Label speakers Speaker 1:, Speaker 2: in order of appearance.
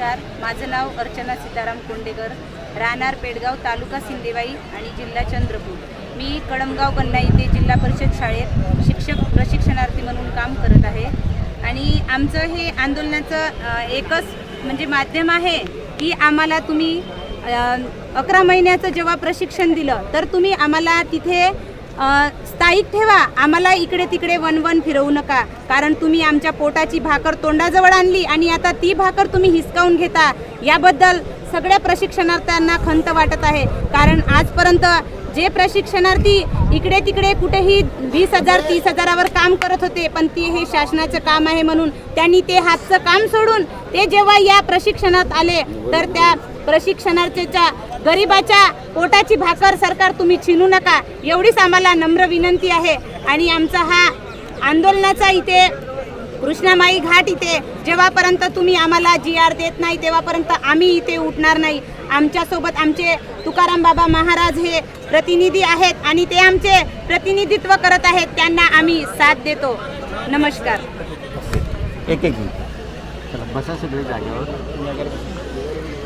Speaker 1: नमस्कार. माझं नाव अर्चना सीताराम कोंडेकर राहणार पेडगाव तालुका सिंदेबाई आणि जिल्हा चंद्रपूर. मी कळमगाव कन्ना इथे जिल्हा परिषद शाळेत शिक्षक प्रशिक्षणार्थी म्हणून काम करत आहे. आणि आमचं हे आंदोलनाचं एकच म्हणजे माध्यम आहे की आम्हाला तुम्ही अकरा महिन्याचं जेव्हा प्रशिक्षण दिलं तर तुम्ही आम्हाला तिथे स्थायिक ठेवा. आम्हाला इकडे तिकडे वन वन फिरवू नका. कारण तुम्ही आमच्या पोटाची भाकर तोंडाजवळ आणली आणि आता ती भाकर तुम्ही हिसकावून घेता. याबद्दल सगळ्या प्रशिक्षणार्थ्यांना खंत वाटत आहे. कारण आजपर्यंत जे प्रशिक्षणार्थी इकडे तिकडे कुठेही वीस हजार तीस हजारावर काम करत होते पण ते हे शासनाचं काम आहे म्हणून त्यांनी ते हातचं काम सोडून ते जेव्हा या प्रशिक्षणात आले तर त्या प्रशिक्षणार्थीच्या गरिबाच्या पोटाची भाकर सरकार तुम्ही छिनू नका. एवढीच आम्हाला नम्र विनंती आहे. आणि आमचा हा आंदोलनाचा इथे कृष्णामाई घाट इथे जेव्हापर्यंत तुम्ही आम्हाला जी आर देत नाही तेव्हापर्यंत आम्ही इथे उठणार नाही. आमच्यासोबत आमचे तुकाराम बाबा महाराज हे प्रतिनिधी आहेत आणि ते आमचे प्रतिनिधित्व करत आहेत. त्यांना आम्ही साथ देतो. नमस्कार.
Speaker 2: एक एक बसा सगळे जागेवर.